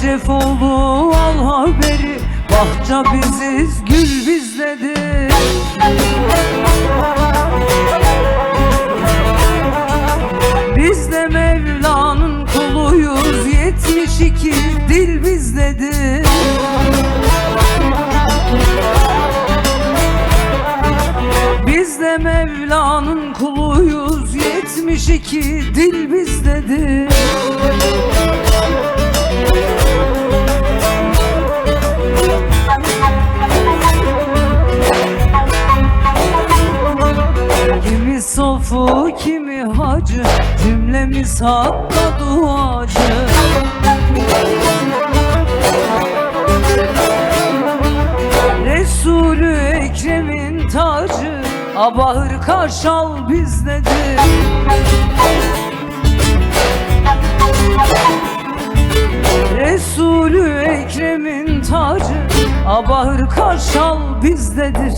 Eşrefoğlu al haberi. Bahçe biziz gül bizdedir Biz de Mevla'nın kuluyuz 72 dil bizdedir Biz de Mevla'nın kuluyuz 72 dil bizdedir Sofu kimi hacı? Cümlemiz hakka duacı. Resulü Ekrem'in tacı. Abahır Karşal bizdedir. Resulü Ekrem'in tacı. Abahır Karşal bizdedir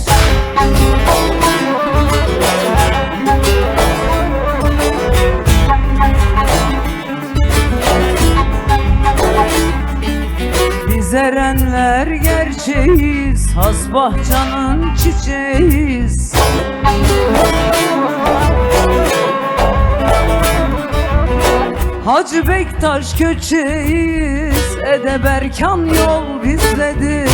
Biz erenler gerçeğiz Has bahçanın çiçeğiz. Hacı Bektaş köçeğiz Edeberkan yol bizdedir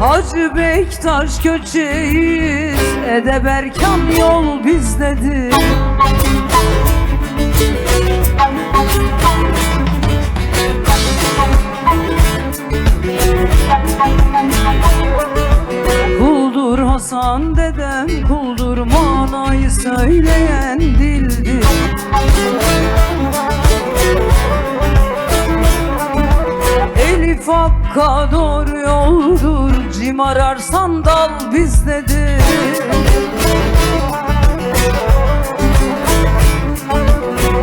Hacı Bektaş köçeğiz Edeberkan yol bizdedir Hasan dedem kuldur manayı söyleyen dildir. Elif Hakka doğru yoldur Cim ararsan dal bizdedir.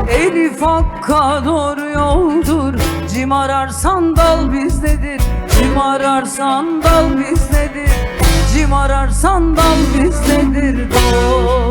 Elif Hakka doğru yoldur Cim ararsan dal bizdedir. Cim ararsan dal bizdedir Cim ararsan dal bizdedir dost